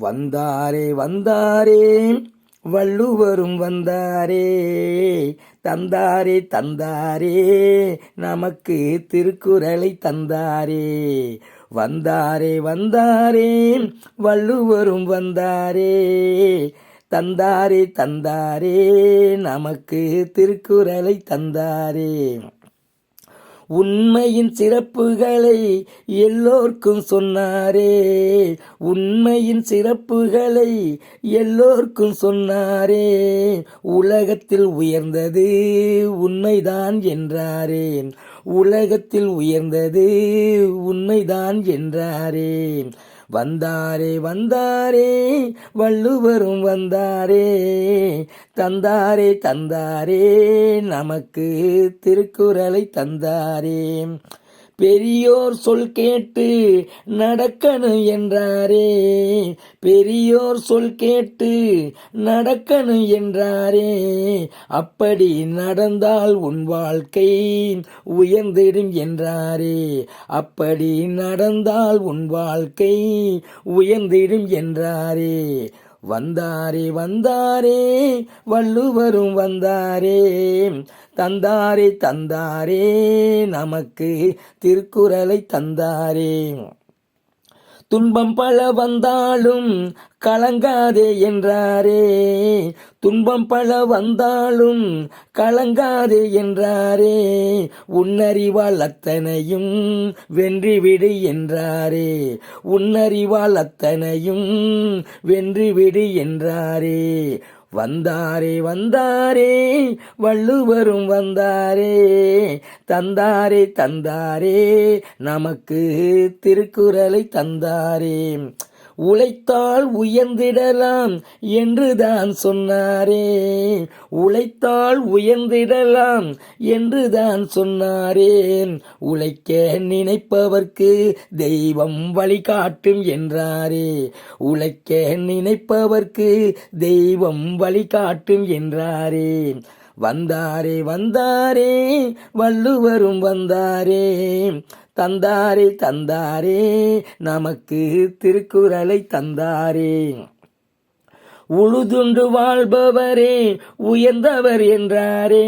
வந்தாரே வந்தாரே. வள்ளுவரும் வந்தாரே. தந்தாரே தந்தாரே. நமக்கு திருக்குறளை தந்தாரே. வந்தாரே வந்தாரே. வள்ளுவரும் வந்தாரே. தந்தாரே தந்தாரே. நமக்கு திருக்குறளை தந்தாரே. உண்மையின் சிறப்புகளை எல்லோர்க்கும் சொன்னாரே. உண்மையின் சிறப்புகளை எல்லோர்க்கும் சொன்னாரே. உலகத்தில் உயர்ந்தது உண்மைதான் என்றாரே உலகத்தில் உயர்ந்தது உண்மைதான் என்றாரே வந்தாரே வந்தாரே வள்ளுவரும் வந்தாரே தந்தாரே தந்தாரே நமக்கு திருக்குறளை தந்தாரே. பெரியோர் சொல் கேட்டு நடக்கணும் என்றாரே. பெரியோர் சொல் கேட்டு நடக்கணும் என்றாரே. அப்படி நடந்தால் உன் வாழ்க்கை உயர்ந்திடும் என்றாரே. அப்படி நடந்தால் உன் வாழ்க்கை உயர்ந்திடும் என்றாரே. வந்தாரே வந்தாரே வள்ளுவரும் வந்தாரே தந்தாரே தந்தாரே நமக்கு திருக்குறளை தந்தாரே. துன்பம் பல வந்தாலும் கலங்காதே என்றாரே. துன்பம் பல வந்தாலும் கலங்காதே என்றாரே. உன்னறிவால் அத்தனையும் வென்றிவிடு என்றாரே. உன்னறிவால் அத்தனையும் வென்றிவிடு என்றாரே. வந்தாரே வந்தாரே வள்ளுவரும் வந்தாரே தந்தாரே தந்தாரே நமக்கு திருக்குறளை தந்தாரே. உழைத்தால் உயர்ந்திடலாம் என்றுதான் சொன்னாரே. உழைத்தால் உயர்ந்திடலாம் என்றுதான் சொன்னாரே உழைக்க நினைப்பவர்க்கு தெய்வம் வழிகாட்டும் என்றாரே. உழைக்க நினைப்பவர்க்கு தெய்வம் வழிகாட்டும் என்றாரே. வந்தாரே வந்தாரே வள்ளுவரும் வந்தாரே. தந்தாரே தந்தாரே நமக்கு திருக்குறளை தந்தாரே. உழுதுண்டு வாழ்பவரே உயர்ந்தவர் என்றாரே.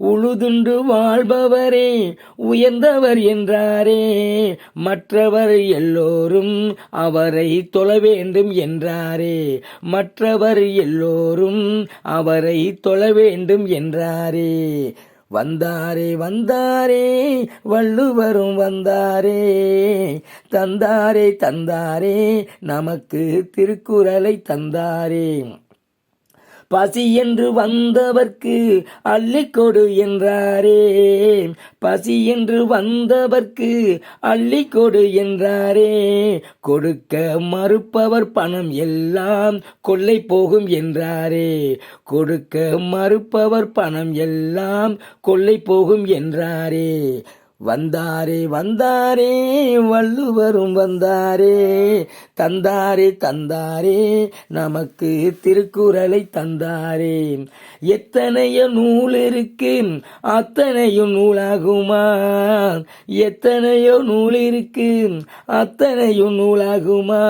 உழுதுண்டு வாழ்பவரே உயர்ந்தவர் என்றாரே. மற்றவர் எல்லோரும் அவரை தொழ வேண்டும் என்றாரே. மற்றவர் எல்லோரும் அவரை தொழ வேண்டும் என்றாரே. வந்தாரே வந்தாரே வள்ளுவரும் வந்தாரே தந்தாரே தந்தாரே நமக்கு திருக்குறளை தந்தாரே. பசி என்று வந்தவர்க்கு அள்ளிக்கொடு என்றாரே. பசி என்று வந்தவர்க்கு அள்ளிக்கொடு என்றாரே. கொடுக்க மறுப்பவர் பணம் எல்லாம் கொள்ளை போகும் என்றாரே. கொடுக்க மறுப்பவர் பணம் எல்லாம் கொள்ளை போகும் என்றாரே. வந்தாரே வந்தாரே வள்ளுவரும் வந்தாரே. தந்தாரே தந்தாரே நமக்கு திருக்குறளை தந்தாரே. எத்தனையோ நூல் இருக்கு அத்தனையும் நூலாகுமா? எத்தனையோ நூல் இருக்கு அத்தனையும் நூலாகுமா?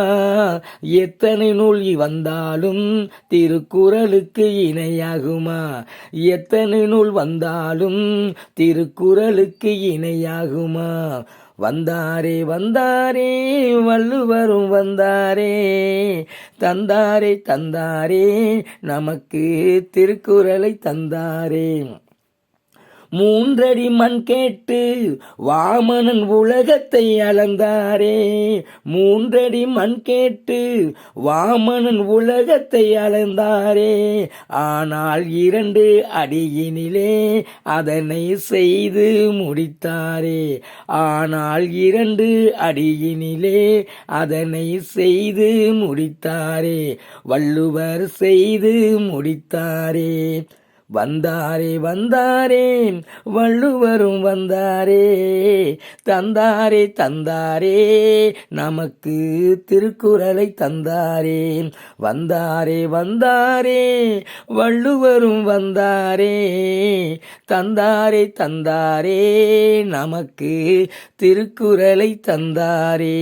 எத்தனை நூல் வந்தாலும் திருக்குறளுக்கு இணையாகுமா? எத்தனை நூல் வந்தாலும் திருக்குறளுக்கு இணையாகுமா? வந்தாரே வந்தாரே வள்ளுவரும் வந்தாரே. தந்தாரே தந்தாரே நமக்கு திருக்குறளை தந்தாரே. மூன்றடி மண் கேட்டு வாமனன் உலகத்தை அளந்தாரே. மூன்றடி மண் கேட்டு வாமனன் உலகத்தை அளந்தாரே. ஆனால் இரண்டு அடியினிலே அதனை செய்து முடித்தாரே. ஆனால் இரண்டு அடியினிலே அதனை செய்து முடித்தாரே. வள்ளுவர் செய்து முடித்தாரே. வந்தாரே வந்தாரே வள்ளுவரும் வந்தாரே. தந்தாரே தந்தாரே. நமக்கு திருக்குறளை தந்தாரே வந்தாரே வந்தாரே. வள்ளுவரும் வந்தாரே. தந்தாரே தந்தாரே. நமக்கு திருக்குறளை தந்தாரே.